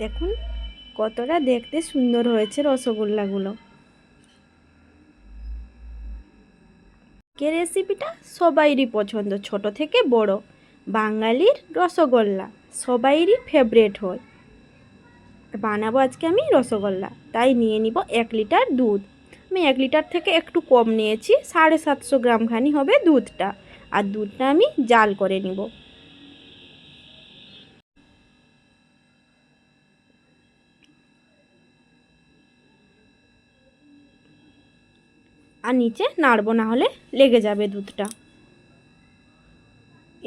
দেখুন, কতটা দেখতে সুন্দর হয়েছে রসগোল্লাগুলো। কে রেসিপিটা সবাইরই পছন্দ, ছোট থেকে বড়। বাঙালির রসগোল্লা সবাইরই ফেভারেট হয়। বানাবো আজকে আমি রসগোল্লা, তাই নিয়ে নিব এক লিটার দুধ। আমি এক লিটার থেকে একটু কম নিয়েছি, সাড়ে সাতশো গ্রামখানি হবে দুধটা। আর দুধটা আমি জাল করে নিব। আর নিচে নাড়বো, না হলে লেগে যাবে দুধটা।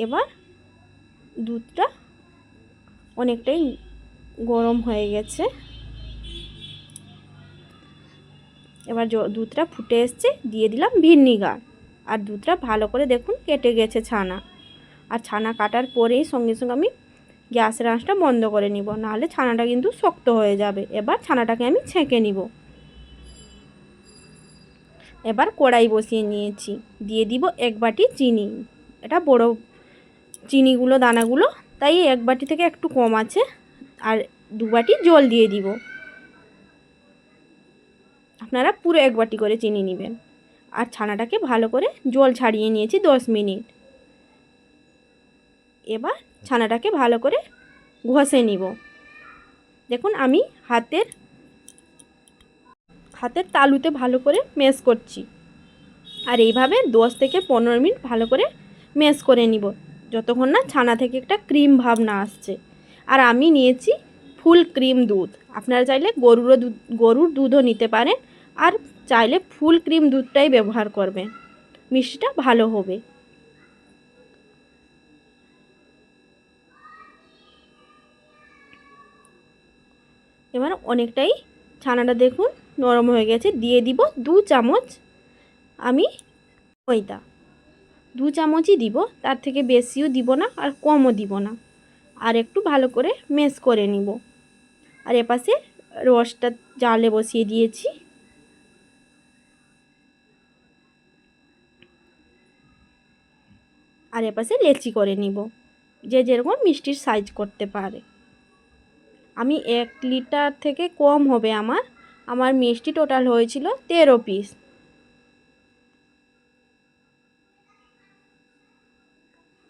এবার দুধটা অনেকটাই গরম হয়ে গেছে। এবার দুধটা ফুটে এসছে, দিয়ে দিলাম ভিনিগার। আর দুধটা ভালো করে দেখুন কেটে গেছে ছানা। আর ছানা কাটার পরেই সঙ্গে সঙ্গে আমি গ্যাসের আঁচটা বন্ধ করে নিব নাহলে ছানাটা কিন্তু শক্ত হয়ে যাবে। এবার ছানাটাকে আমি ছেঁকে নিব। এবার কড়াই বসিয়ে নিয়েছি। দিয়ে দিব এক বাটি চিনি। এটা বড় চিনিগুলো, দানাগুলো, তাই এক বাটি থেকে একটু কম আছে। আর দু বাটি জল দিয়ে দিব। আপনারা পুরো এক বাটি করে চিনি নেবেন। আর ছানাটাকে ভালো করে জল ছাড়িয়ে নিয়েছি দশ মিনিট। এবার ছানাটাকে ভালো করে ঘষে নিব। দেখুন, আমি হাতের হাতের তালুতে ভালো করে মেশ করছি। আর এইভাবে দশ থেকে পনেরো মিনিট ভালো করে মেশ করে নিব। যতক্ষণ না ছানা থেকে একটা ক্রিম ভাব না আসছে। আর আমি নিয়েছি ফুল ক্রিম দুধ। আপনারা চাইলে গরুরও দুধ, গরুর দুধও নিতে পারেন। আর চাইলে ফুল ক্রিম দুধটাই ব্যবহার করবেন। মিষ্টিটা ভালো হবে। এবার অনেকটাই ছানাটা দেখুন নরম হয়ে গেছে, দিয়ে দিব দু চামচ আমি ময়দা। দু চামচই দিব, তার থেকে বেশিও দিব না আর কমও দিব না। আর একটু ভালো করে মেশ করে নিব। আর এপাশে রসটা জালে বসিয়ে দিয়েছি। আর এপাশে লেচি করে নিব, যে যেরকম মিষ্টির সাইজ করতে পারে। আমি এক লিটার থেকে কম হবে আমার। আমার মিষ্টি টোটাল হয়েছিল তেরো পিস।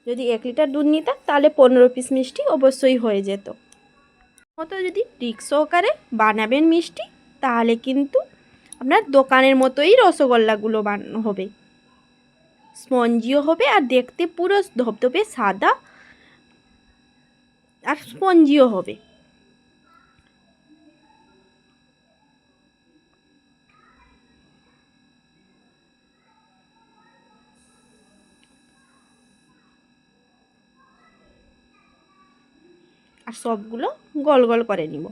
যদি এক লিটার দুধ নিতাম, তাহলে পনেরো পিস মিষ্টি অবশ্যই হয়ে যেত। মতো যদি টিক সহকারে বানাবেন মিষ্টি, তাহলে কিন্তু আপনার দোকানের মতোই রসগোল্লাগুলো বানানো হবে। স্পঞ্জিও হবে আর দেখতে পুরো ধপধপে সাদা। আর স্পঞ্জিও হবে। আর সবগুলো গল গল করে নিব।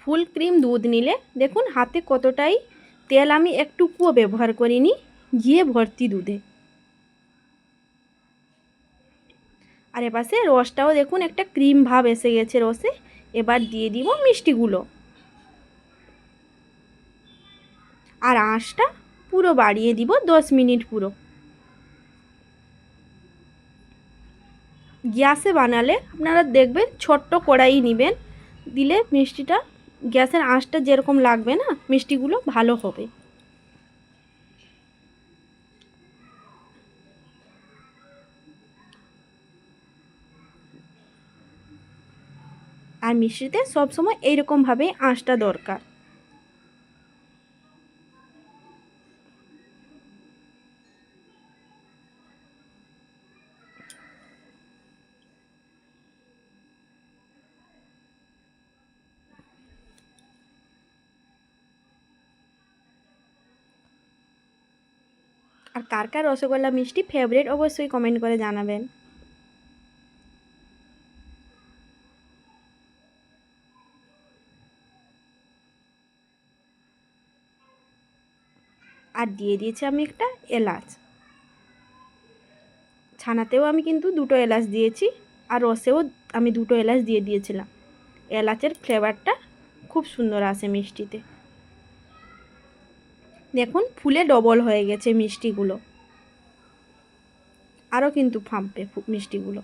ফুল ক্রিম দুধ নিলে দেখুন হাতে কতটাই তেল আমি একটুকুও ব্যবহার করিনি, গিয়ে ভর্তি দুধে। আর এপাশে রসটাও দেখুন একটা ক্রিম ভাব এসে গেছে রসে, এবার দিয়ে দিব মিষ্টিগুলো। আর আঁশটা পুরো বাড়িয়ে দিব দশ মিনিট পুরো। গ্যাসে বানালে আপনারা দেখবেন ছোট্ট কড়াই নেবেন, দিলে মিষ্টিটা গ্যাসের আঁচটা যেরকম লাগবে না, মিষ্টিগুলো ভালো হবে। আর মিষ্টিতে সবসময় এইরকমভাবেই আঁচটা দরকার। কার কার রসগোল্লা মিষ্টি ফেভারিট অবশ্যই কমেন্ট করে জানাবেন। আর দিয়ে দিয়েছি আমি একটা এলাচ। ছানাতেও আমি কিন্তু দুটো এলাচ দিয়েছি, আর রসেও আমি দুটো এলাচ দিয়ে দিয়েছিলাম। এলাচের ফ্লেভারটা খুব সুন্দর আসে মিষ্টিতে। দেখুন ফুলে ডবল হয়ে গেছে মিষ্টিগুলো। আরও কিন্তু ফাঁপবে মিষ্টিগুলো।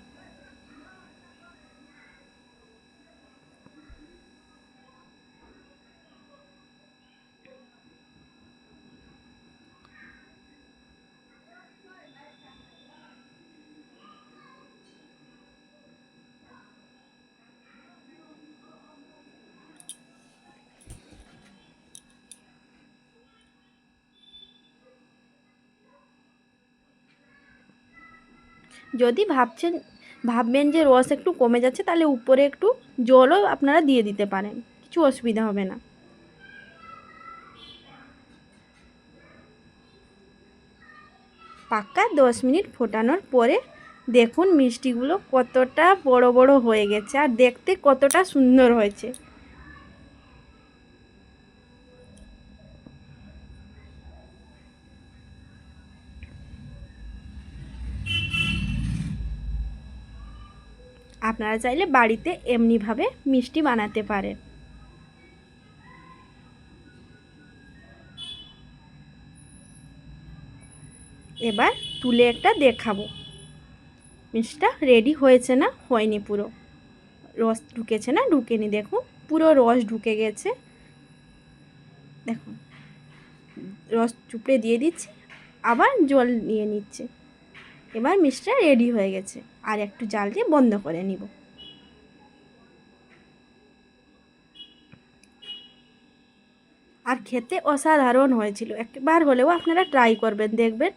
যদি ভাবছেন, ভাববেন যে রস একটু কমে যাচ্ছে, তাহলে উপরে একটু জলও আপনারা দিয়ে দিতে পারেন। কিছু অসুবিধা হবে না। পাক্কা দশ মিনিট ফোটানোর পরে দেখুন মিষ্টিগুলো কতটা বড় বড় হয়ে গেছে, আর দেখতে কতটা সুন্দর হয়েছে। আপনারা চাইলে বাড়িতে এমনিভাবে মিষ্টি বানাতে পারেন। এবার তুলে একটা দেখাবো। মিষ্টিটা রেডি হয়েছে না? হয়নি পুরো। রস ঢুকেছে না? ঢুকেনি। দেখুন, পুরো রস ঢুকে গেছে। দেখুন, রস চুপড়ে দিয়ে দিচ্ছি, আবার জল নিয়ে নিচ্ছে। এবার মিষ্টিটা রেডি হয়ে গেছে। আর একটু জাল দিয়ে বন্ধ করে নিব। আর খেতে অসাধারণ হয়েছিল। একবার হলেও আপনারা ট্রাই করবেন, দেখবেন।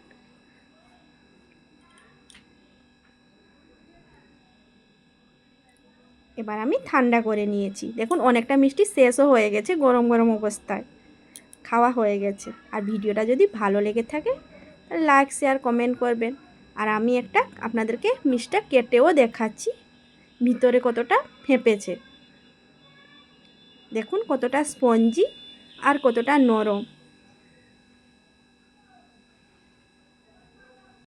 এবার আমি ঠান্ডা করে নিয়েছি। দেখুন, অনেকটা মিষ্টি শেষও হয়ে গেছে গরম গরম অবস্থায়। খাওয়া হয়ে গেছে। আর ভিডিওটা যদি ভালো লেগে থাকে, তাহলে লাইক শেয়ার কমেন্ট করবেন। আর আমি একটা আপনাদেরকে মিষ্টা কেটেও দেখাচ্ছি। ভিতরে কতটা ফেঁপেছে। দেখুন কতটা স্পঞ্জি আর কতটা নরম।